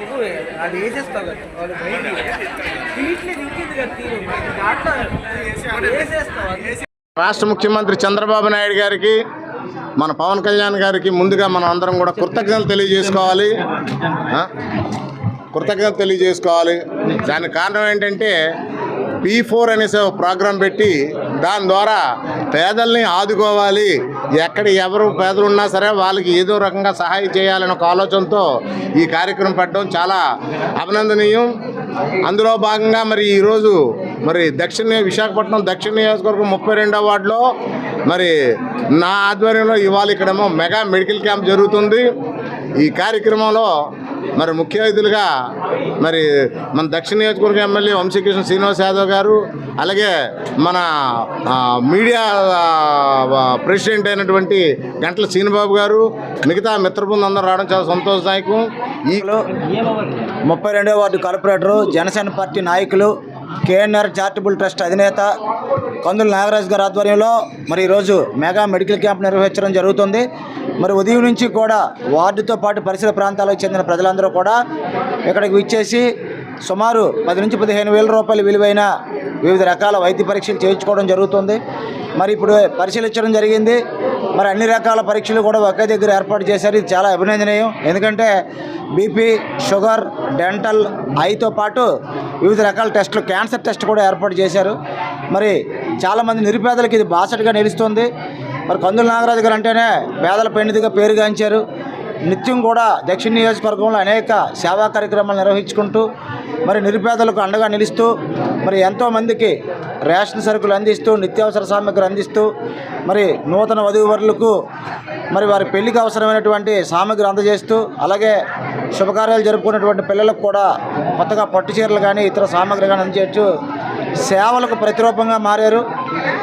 నువ్వు అది వేసేస్తావు వాళ్ళు దిక్కింది కదా తీరు. వేసేస్తావు రాష్ట్ర ముఖ్యమంత్రి చంద్రబాబు నాయుడు గారికి మన పవన్ కళ్యాణ్ గారికి ముందుగా మనం అందరం కూడా కృతజ్ఞతలు తెలియజేసుకోవాలి. కృతజ్ఞతలు తెలియజేసుకోవాలి. దానికి కారణం ఏంటంటే పీ ఫోర్ అనేసి ఒక ప్రోగ్రాం పెట్టి దాని ద్వారా పేదల్ని ఆదుకోవాలి. ఎక్కడ ఎవరు పేదలు ఉన్నా సరే వాళ్ళకి ఏదో రకంగా సహాయం చేయాలనే ఒక ఆలోచనతో ఈ కార్యక్రమం పెట్టడం చాలా అభినందనీయం. అందులో భాగంగా మరి ఈరోజు మరి దక్షిణ విశాఖపట్నం దక్షిణ నియోజకవర్గం ముప్పై రెండో వార్డులో మరి నా ఆధ్వర్యంలో ఇవాళ ఇక్కడేమో మెగా మెడికల్ క్యాంప్ జరుగుతుంది. ఈ కార్యక్రమంలో మరి ముఖ్య అతిథులుగా మరి మన దక్షిణ నియోజకవర్గం ఎమ్మెల్యే వంశీకృష్ణ శ్రీనివాస్ యాదవ్ గారు అలాగే మన మీడియా ప్రెసిడెంట్ అయినటువంటి గంటల శ్రీనిబాబు గారు మిగతా మిత్ర బృందం అందరూ రావడం చాలా సంతోషదాయకం. ఈ ముప్పై రెండవ వార్డు కార్పొరేటరు జనసేన పార్టీ నాయకులు కేఎన్ఆర్ చారిటబుల్ ట్రస్ట్ అధినేత కందుల నాగరాజు గారి ఆధ్వర్యంలో మరి ఈరోజు మెగా మెడికల్ క్యాంప్ నిర్వహించడం జరుగుతుంది. మరి ఉదయం నుంచి కూడా వార్డుతో పాటు పరిసర ప్రాంతాలకు చెందిన ప్రజలందరూ కూడా ఇక్కడికి విచ్చేసి సుమారు పది నుంచి పదిహేను వేల రూపాయలు విలువైన వివిధ రకాల వైద్య పరీక్షలు చేయించుకోవడం జరుగుతుంది. మరి ఇప్పుడు పరిశీలించడం జరిగింది. మరి అన్ని రకాల పరీక్షలు కూడా ఒకే దగ్గర ఏర్పాటు చేశారు. ఇది చాలా అభినందనీయం. ఎందుకంటే బీపీ షుగర్ డెంటల్ ఐతో పాటు వివిధ రకాల టెస్టులు క్యాన్సర్ టెస్ట్ కూడా ఏర్పాటు చేశారు. మరి చాలామంది నిరుపేదలకు ఇది బాసటగా నిలుస్తుంది. మరి కందుల నాగరాజు గారు అంటేనే పేదల పెన్నిదిగా పేరుగాంచారు నిత్యం కూడా దక్షిణ నియోజకవర్గంలో అనేక సేవా కార్యక్రమాలు నిర్వహించుకుంటూ మరి నిరుపేదలకు అండగా నిలుస్తూ మరి ఎంతోమందికి రేషన్ సరుకులు అందిస్తూ నిత్యావసర సామగ్రి అందిస్తూ మరి నూతన వధూవరులకు మరి వారి పెళ్ళికి అవసరమైనటువంటి సామగ్రి అందజేస్తూ అలాగే శుభకార్యాలు జరుపుకున్నటువంటి పిల్లలకు కూడా కొత్తగా పట్టు చీరలు కానీ ఇతర సామగ్రి కానీ అందజేయచ్చు. సేవలకు ప్రతిరూపంగా మారారు.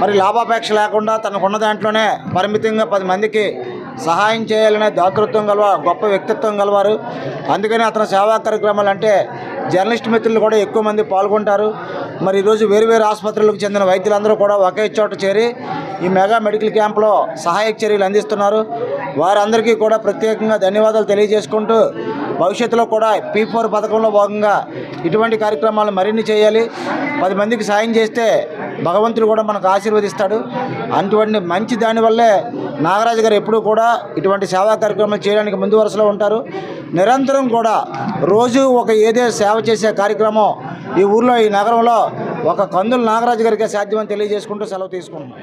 మరి లాభాపేక్ష లేకుండా తనకున్న దాంట్లోనే పరిమితంగా పది మందికి సహాయం చేయాలనే దాతృత్వం గలవ గొప్ప వ్యక్తిత్వం గలవారు అందుకని అతను సేవా కార్యక్రమాలు అంటే జర్నలిస్ట్ మిత్రులు కూడా ఎక్కువ మంది పాల్గొంటారు. మరి ఈరోజు వేరు వేరు ఆసుపత్రులకు చెందిన వైద్యులందరూ కూడా ఒకే చోట చేరి ఈ మెగా మెడికల్ క్యాంప్లో సహాయక చర్యలు అందిస్తున్నారు. వారందరికీ కూడా ప్రత్యేకంగా ధన్యవాదాలు తెలియజేసుకుంటూ భవిష్యత్తులో కూడా పీ ఫోర్ పథకంలో భాగంగా ఇటువంటి కార్యక్రమాలు మరిన్ని చేయాలి. పది మందికి సాయం చేస్తే భగవంతుడు కూడా మనకు ఆశీర్వదిస్తాడు. అటువంటి మంచి దానివల్లే నాగరాజు గారు ఎప్పుడూ కూడా ఇటువంటి సేవా కార్యక్రమాలు చేయడానికి ముందు వరుసలో ఉంటారు. నిరంతరం కూడా రోజు ఒక ఏదే సేవ చేసే కార్యక్రమం ఈ ఊర్లో ఈ నగరంలో ఒక కందుల నాగరాజు గారికి సాధ్యమని తెలియజేసుకుంటూ సెలవు తీసుకుంటున్నాం.